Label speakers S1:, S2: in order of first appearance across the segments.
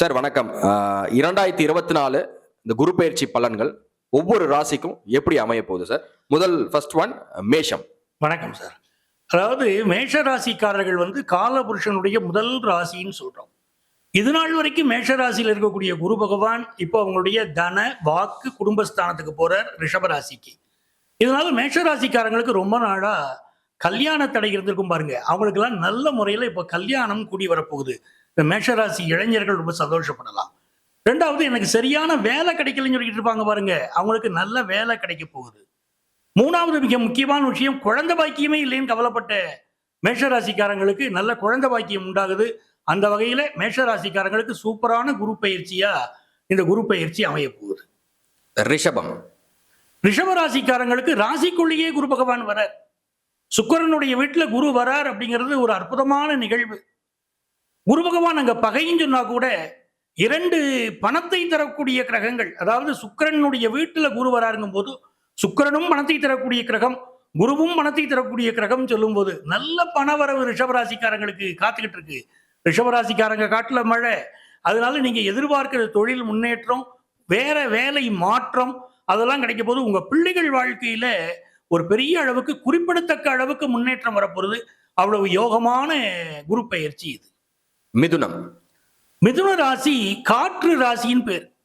S1: Sir வணக்கம். இரண்டாயிரத்தி இருபத்தி நாலு இந்த குரு பயிற்சி பலன்கள் ஒவ்வொரு ராசிக்கும் எப்படி அமைய போகுது சார்? முதல் ஃபர்ஸ்ட் ஒன் மேஷம்.
S2: வணக்கம் சார். அதாவது மேஷ ராசிக்காரர்கள் வந்து காலபுருஷனுடைய முதல் ராசின்னு சொல்றோம். இது நாள் வரைக்கும் மேஷ ராசியில் இருக்கக்கூடிய குரு பகவான் இப்போ அவங்களுடைய தன வாக்கு குடும்பஸ்தானத்துக்கு போறார் ரிஷபராசிக்கு இதனால மேஷ ராசிக்காரங்களுக்கு ரொம்ப நாளா கல்யாண தடை இருந்திருக்கும் பாருங்க. அவங்களுக்கெல்லாம் நல்ல முறையில் இப்போ கல்யாணம் கூடி வரப்போகுது. இந்த மேஷராசி இளைஞர்கள் ரொம்ப சந்தோஷப்படலாம். ரெண்டாவது எனக்கு சரியான வேலை கிடைக்கலன்னு சொல்லிட்டு இருப்பாங்க பாருங்க. அவங்களுக்கு நல்ல வேலை கிடைக்க போகுது. மூணாவது மிக முக்கியமான விஷயம் குழந்தை பாக்கியமே இல்லைன்னு கவலைப்பட்ட மேஷராசிக்காரங்களுக்கு நல்ல குழந்தை பாக்கியம் உண்டாகுது. அந்த வகையில மேஷராசிக்காரங்களுக்கு சூப்பரான குரு பயிற்சியா இந்த குரு பயிற்சி அமைய போகுது.
S1: ரிஷபம்.
S2: ரிஷபராசிக்காரங்களுக்கு ராசிக்குள்ளேயே குரு பகவான் வரார். சுக்கிரனுடைய வீட்டுல குரு வரார் அப்படிங்கிறது ஒரு அற்புதமான நிகழ்வு. குரு பகவான் அங்க பகைன்னு சொன்னா கூட இரண்டு பணத்தை தரக்கூடிய கிரகங்கள் அதாவது சுக்கிரனுடைய வீட்டுல குரு வராருங்கும் போது சுக்கிரனும் பணத்தை தரக்கூடிய கிரகம் குருவும் பணத்தை தரக்கூடிய கிரகம் சொல்லும்போது நல்ல பணவரவு ரிஷபராசிக்காரங்களுக்கு காத்துக்கிட்டு இருக்கு. ரிஷபராசிக்காரங்க காட்டுல மழை. அதனால நீங்க எதிர்பார்க்கிற தொழில் முன்னேற்றம் வேற வேலை மாற்றம் அதெல்லாம் கிடைக்கும் போது உங்க பிள்ளைகள் வாழ்க்கையில ஒரு பெரிய அளவுக்கு குறிப்பிடத்தக்க அளவுக்கு முன்னேற்றம் வரப்போகுது அவ்வளவு யோகமான குரு பயிற்சி இது.
S1: மிதுனம்.
S2: மிதுன ராசி காற்று ராசியின் பேர்.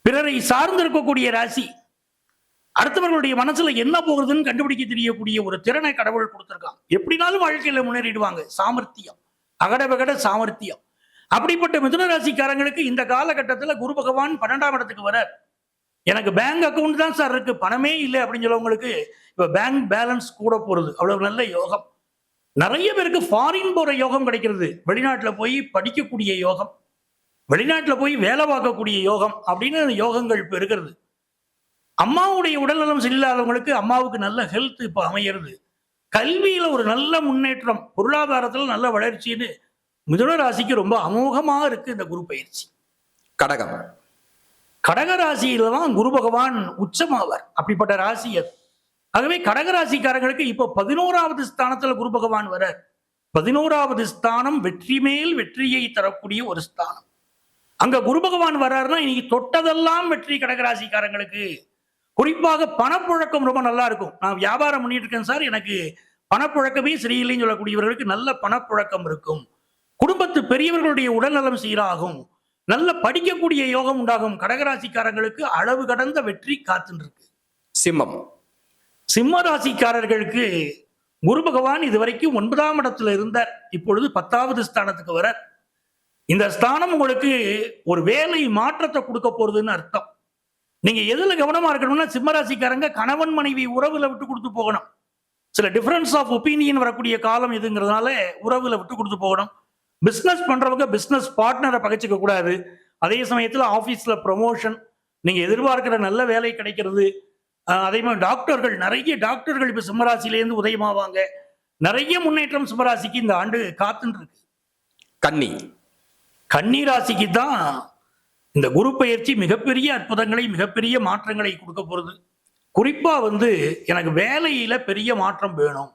S2: பிறரை சார்ந்திருக்கக்கூடிய ராசி. அடுத்தவர்களுடைய மனசுல என்ன போகுதுன்னு கண்டுபிடிக்க தெரியக்கூடிய ஒரு திறனை கடவுள் கொடுத்துருக்கான். எப்படினாலும் வாழ்க்கையில முன்னேறிடுவாங்க. சாமர்த்தியம். அகடபகட சாமர்த்தியம். அப்படிப்பட்ட மிதுன ராசிக்காரங்களுக்கு இந்த காலகட்டத்தில் குரு பகவான் பன்னெண்டாம் இடத்துக்கு வர எனக்கு பேங்க் அக்கௌண்ட் தான் சார் இருக்கு. பணமே இல்லை அப்படின்னு சொல்லவங்களுக்கு இப்போ பேங்க் பேலன்ஸ் கூட போறது. அவ்வளவு நல்ல யோகம். நிறைய பேருக்கு ஃபாரின் போற யோகம் கிடைக்கிறது. வெளிநாட்டுல போய் படிக்கக்கூடிய யோகம் வெளிநாட்டுல போய் வேலை பார்க்கக்கூடிய யோகம் அப்படின்னு யோகங்கள் இப்போ இருக்கிறது. அம்மாவுடைய உடல்நலம் சரியில்லாதவங்களுக்கு அம்மாவுக்கு நல்ல ஹெல்த் இப்போ அமையிறது. கல்வியில ஒரு நல்ல முன்னேற்றம் பொருளாதாரத்துல நல்ல வளர்ச்சின்னு மிதுன ராசிக்கு ரொம்ப அமோகமா இருக்கு இந்த குரு பயிற்சி.
S1: கடகம்.
S2: கடக ராசியில தான் குரு பகவான் உச்சமாவார். அப்படிப்பட்ட ராசி அது ஆகவே கடகராசிக்காரங்களுக்கு இப்போ பதினோராவது ஸ்தானத்துல குரு பகவான் வரார். பதினோராவது ஸ்தானம் வெற்றி மேல் வெற்றியை தரக்கூடிய ஒரு ஸ்தானம். அங்க குரு பகவான் வர்றாருன்னா இன்னைக்கு தொட்டதெல்லாம் வெற்றி கடகராசிக்காரங்களுக்கு. குறிப்பாக பணப்புழக்கம் ரொம்ப நல்லா இருக்கும். நான் வியாபாரம் பண்ணிட்டு இருக்கேன் சார். எனக்கு பணப்புழக்கமே சரியில்லைன்னு சொல்லக்கூடியவர்களுக்கு நல்ல பணப்புழக்கம் இருக்கும். குடும்பத்து பெரியவர்களுடைய உடல்நலம் சீராகும். நல்ல படிக்கக்கூடிய யோகம் உண்டாகும். கடகராசிக்காரங்களுக்கு அளவு கடந்த வெற்றி காத்துன்னு இருக்கு.
S1: சிம்மம்.
S2: சிம்மராசிக்காரர்களுக்கு குரு பகவான் இதுவரைக்கும் ஒன்பதாம் இடத்துல இருந்தார். இப்பொழுது பத்தாவது ஸ்தானத்துக்கு வர இந்த ஸ்தானம் உங்களுக்கு ஒரு வேலை மாற்றத்தை கொடுக்க போறதுன்னு அர்த்தம். நீங்க எதுல கவனமா இருக்கணும்னா சிம்மராசிக்காரங்க கணவன் மனைவி உறவுல விட்டு கொடுத்து போகணும். சில டிஃபரன்ஸ் ஆஃப் ஒப்பீனியன் வரக்கூடிய காலம் இதுங்கிறதுனால உறவுல விட்டு கொடுத்து போகணும். பிஸ்னஸ் பண்றவங்க பிஸ்னஸ் பார்ட்னரை பகைச்சிக்க கூடாது. அதே சமயத்துல ஆபீஸ்ல ப்ரமோஷன் நீங்க எதிர்பார்க்கிற நல்ல வேலை கிடைக்கிறது அதே மாதிரி டாக்டர்கள் நிறைய டாக்டர்கள் இப்ப சிம்மராசிலேருந்து உதயமாவாங்க. நிறைய முன்னேற்றம் சிம்மராசிக்கு இந்த ஆண்டு காத்துன்னு இருக்கு
S1: கன்னி.
S2: கன்னி ராசிக்கு தான் இந்த குரு பயிற்சி மிகப்பெரிய அற்புதங்களை மிகப்பெரிய மாற்றங்களை கொடுக்க போறது குறிப்பா வந்து எனக்கு வேலையில பெரிய மாற்றம் வேணும்.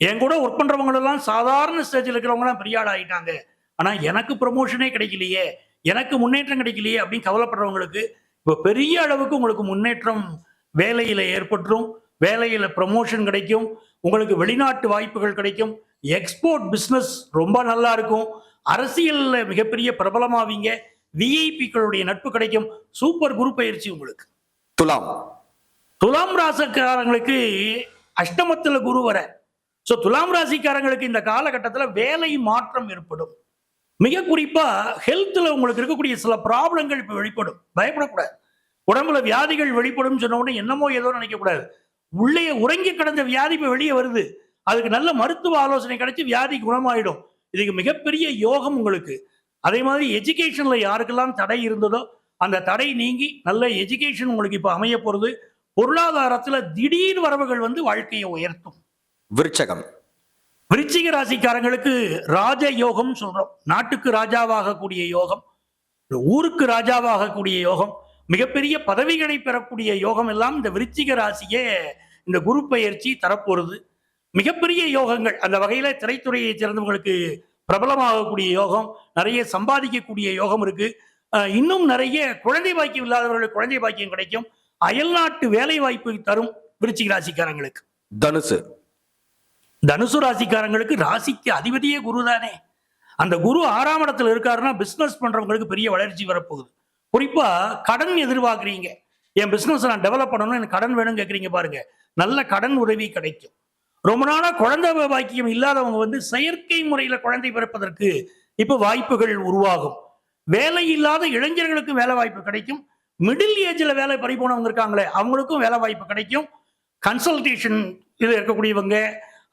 S2: என் கூட ஒர்க் பண்றவங்க எல்லாம் சாதாரண ஸ்டேஜில் இருக்கிறவங்க எல்லாம் பெரிய ஆள் ஆயிட்டாங்க ஆனா எனக்கு ப்ரமோஷனே கிடைக்கலையே எனக்கு முன்னேற்றம் கிடைக்கலையே அப்படின்னு கவலைப்படுறவங்களுக்கு இப்போ பெரிய அளவுக்கு உங்களுக்கு முன்னேற்றம் வேலையில ஏற்பட்டுரும் வேலையில ப்ரமோஷன் கிடைக்கும் உங்களுக்கு வெளிநாட்டு வாய்ப்புகள் கிடைக்கும். எக்ஸ்போர்ட் பிஸ்னஸ் ரொம்ப நல்லா இருக்கும். அரசியல்ல மிகப்பெரிய பிரபலமாவீங்க. விஐபிக்களுடைய நட்பு கிடைக்கும். சூப்பர் குரு பயிற்சி உங்களுக்கு.
S1: துலாம்.
S2: துலாம் ராசிக்காரங்களுக்கு அஷ்டமத்துல குரு வர. ஸோ துலாம் ராசிக்காரங்களுக்கு இந்த காலகட்டத்தில் வேலை மாற்றம் ஏற்படும். மிக குறிப்பா ஹெல்த்ல உங்களுக்கு இருக்கக்கூடிய சில ப்ராப்ளங்கள் இப்போ வெளிப்படும். பயப்படக்கூடாது. உடம்புல வியாதிகள் வெளிப்படும் சொன்ன உடனே என்னமோ ஏதோ நினைக்கக்கூடாது உள்ளே உறங்கி கிடந்த வியாதி இப்போ வெளியே வருது. அதுக்கு நல்ல மருத்துவ ஆலோசனை கிடைச்சி வியாதி குணமாயிடும். இதுக்கு மிகப்பெரிய யோகம் உங்களுக்கு. அதே மாதிரி எஜுகேஷன்ல யாருக்கெல்லாம் தடை இருந்ததோ அந்த தடை நீங்கி நல்ல எஜுகேஷன் உங்களுக்கு இப்போ அமைய போறது. பொருளாதாரத்துல திடீர் வரவுகள் வந்து வாழ்க்கையை உயர்த்தும்.
S1: விருச்சகம்.
S2: விருச்சிக ராசிக்காரங்களுக்கு ராஜ யோகம் சொல்றோம். நாட்டுக்கு ராஜாவாக கூடிய யோகம் ஊருக்கு ராஜாவாக கூடிய யோகம் மிகப்பெரிய பதவிகளை பெறக்கூடிய யோகம் எல்லாம் இந்த விருச்சிக ராசியே இந்த குரு பயிற்சி தரப்போறது. மிகப்பெரிய யோகங்கள் அந்த வகையில திரைத்துறையை சேர்ந்தவங்களுக்கு பிரபலமாகக்கூடிய யோகம் நிறைய சம்பாதிக்கக்கூடிய யோகம் இருக்கு. இன்னும் நிறைய குழந்தை பாக்கியம் இல்லாதவர்களுக்கு குழந்தை பாக்கியம் கிடைக்கும். அயல்நாட்டு வேலை வாய்ப்பு தரும் விருச்சிக ராசிக்காரங்களுக்கு.
S1: தனுசு.
S2: தனுசு ராசிக்காரங்களுக்கு ராசிக்கு அதிபதியே குரு தானே அந்த குரு ஆறாம் இடத்துல இருக்காருன்னா பிசினஸ் பண்றவங்களுக்கு பெரிய வளர்ச்சி வரப்போகுது. குறிப்பா கடன் எதிர்பார்க்குறீங்க. என் பிசினஸ் நான் டெவலப் பண்ணணும் எனக்கு கடன் வேணும்னு கேட்குறீங்க பாருங்க. நல்ல கடன் உதவி கிடைக்கும். ரொம்ப நாளாக குழந்தை பாக்கியம் இல்லாதவங்க வந்து செயற்கை முறையில் குழந்தை பிறப்பதற்கு இப்போ வாய்ப்புகள் உருவாகும். வேலை இல்லாத இளைஞர்களுக்கு வேலை வாய்ப்பு கிடைக்கும். மிடில் ஏஜில் வேலை பறி போனவங்க இருக்காங்களே அவங்களுக்கும் வேலை வாய்ப்பு கிடைக்கும். கன்சல்டேஷன் இதில் இருக்கக்கூடியவங்க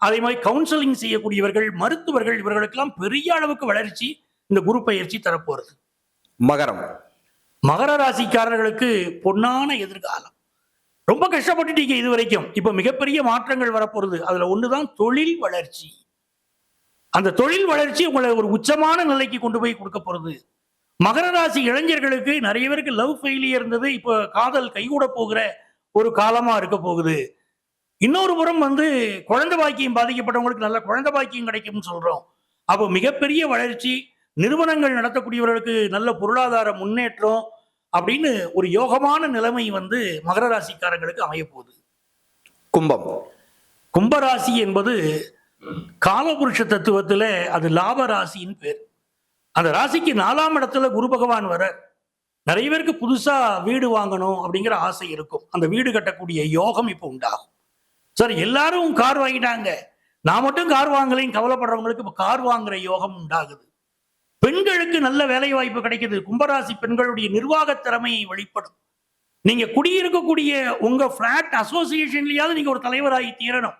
S2: அதே மாதிரி கவுன்சிலிங் செய்யக்கூடியவர்கள் மருத்துவர்கள் இவர்களுக்கெல்லாம் பெரிய அளவுக்கு வளர்ச்சி இந்த குரு பயிற்சி தரப்போகிறது
S1: மகரம்.
S2: மகர ராசிக்காரர்களுக்கு பொன்னான எதிர்காலம். ரொம்ப கஷ்டப்பட்டுட்டீங்க இது வரைக்கும். இப்ப மிகப்பெரிய மாற்றங்கள் வரப்போறது. அதுல ஒண்ணுதான் தொழில் வளர்ச்சி. அந்த தொழில் வளர்ச்சி உங்களை ஒரு உச்சமான நிலைக்கு கொண்டு போய் கொடுக்க போறது. மகர ராசி இளைஞர்களுக்கு நிறைய பேருக்கு லவ் ஃபெயிலியர் இருந்தது. இப்போ காதல் கைகூட போகிற ஒரு காலமா இருக்க போகுது. இன்னொரு புறம் வந்து குழந்தை பாக்கியம் பாதிக்கப்பட்டவங்களுக்கு நல்ல குழந்தை பாக்கியம் கிடைக்கும்னு சொல்றோம். அப்போ மிகப்பெரிய வளர்ச்சி நிறுவனங்கள் நடத்தக்கூடியவர்களுக்கு நல்ல பொருளாதார முன்னேற்றம் அப்படின்னு ஒரு யோகமான நிலைமை வந்து மகர ராசிக்காரங்களுக்கு அமைய போகுது.
S1: கும்பம்.
S2: கும்பராசி என்பது காலபுருஷ தத்துவத்துல அது லாப ராசின்னு பேர். அந்த ராசிக்கு நாலாம் இடத்துல குரு பகவான் வர நிறைய பேருக்கு புதுசா வீடு வாங்கணும் அப்படிங்கிற ஆசை இருக்கும். அந்த வீடு கட்டக்கூடிய யோகம் இப்போ உண்டாகும். சார் எல்லாரும் கார் வாங்கிட்டாங்க. நான் மட்டும் கார் வாங்கலையும் கவலைப்படுறவங்களுக்கு இப்போ கார் வாங்குற யோகம் உண்டாகுது. பெண்களுக்கு நல்ல வேலை வாய்ப்பு கிடைக்குது. கும்பராசி பெண்களுடைய நிர்வாக திறமையை வெளிப்படும். நீங்க குடியிருக்கக்கூடிய உங்க பிளாட் அசோசியேஷன்லயாவது நீங்க ஒரு தலைவராகி தீரணும்.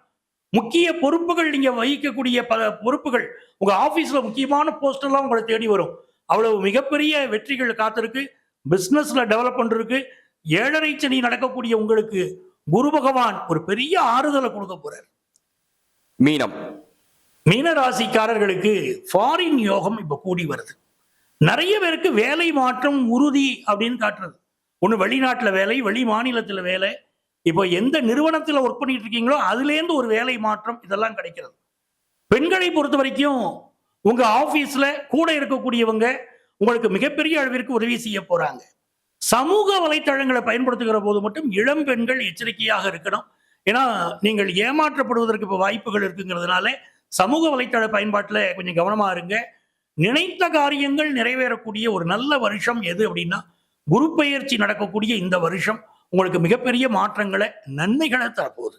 S2: முக்கிய பொறுப்புகள் நீங்க வகிக்கக்கூடிய பல பொறுப்புகள் உங்க ஆபீஸ்ல முக்கியமான போஸ்ட் எல்லாம் உங்களை தேடி வரும். அவ்வளவு மிகப்பெரிய வெற்றிகள் காத்திருக்கு. பிசினஸ்ல டெவலப்மெண்ட் இருக்கு ஏழரை சனி நடக்கக்கூடிய உங்களுக்கு குரு பகவான் ஒரு பெரிய ஆறுதலை கொடுக்க போறார்.
S1: மீனம்.
S2: மீன ராசிக்காரர்களுக்கு ஃபாரின் யோகம் இப்ப கூடி வருது. நிறைய பேருக்கு வேலை மாற்றம் உறுதி அப்படின்னு காட்டுறது. ஒன்று வெளிநாட்டுல வேலை வெளி மாநிலத்துல வேலை. இப்போ எந்த நிறுவனத்துல ஒர்க் பண்ணிட்டு இருக்கீங்களோ அதுலேருந்து ஒரு வேலை மாற்றம் இதெல்லாம் கிடைக்கிறது. பெண்களை பொறுத்த வரைக்கும் உங்க ஆஃபீஸில் கூட இருக்கக்கூடியவங்க உங்களுக்கு மிகப்பெரிய அளவிற்கு உதவி செய்ய போறாங்க. சமூக வலைத்தளங்களை பயன்படுத்துகிற போது மட்டும் இளம் பெண்கள் எச்சரிக்கையாக இருக்கணும். ஏன்னா நீங்கள் ஏமாற்றப்படுவதற்கு இப்போ வாய்ப்புகள் இருக்குங்கிறதுனால சமூக வலைத்தள பயன்பாட்டில் கொஞ்சம் கவனமா இருங்க. நினைத்த காரியங்கள் நிறைவேறக்கூடிய ஒரு நல்ல வருஷம் எது அப்படின்னா குரு பெயர்ச்சி நடக்கக்கூடிய இந்த வருஷம். உங்களுக்கு மிகப்பெரிய மாற்றங்களை நன்மைகளை தரப்போகுது.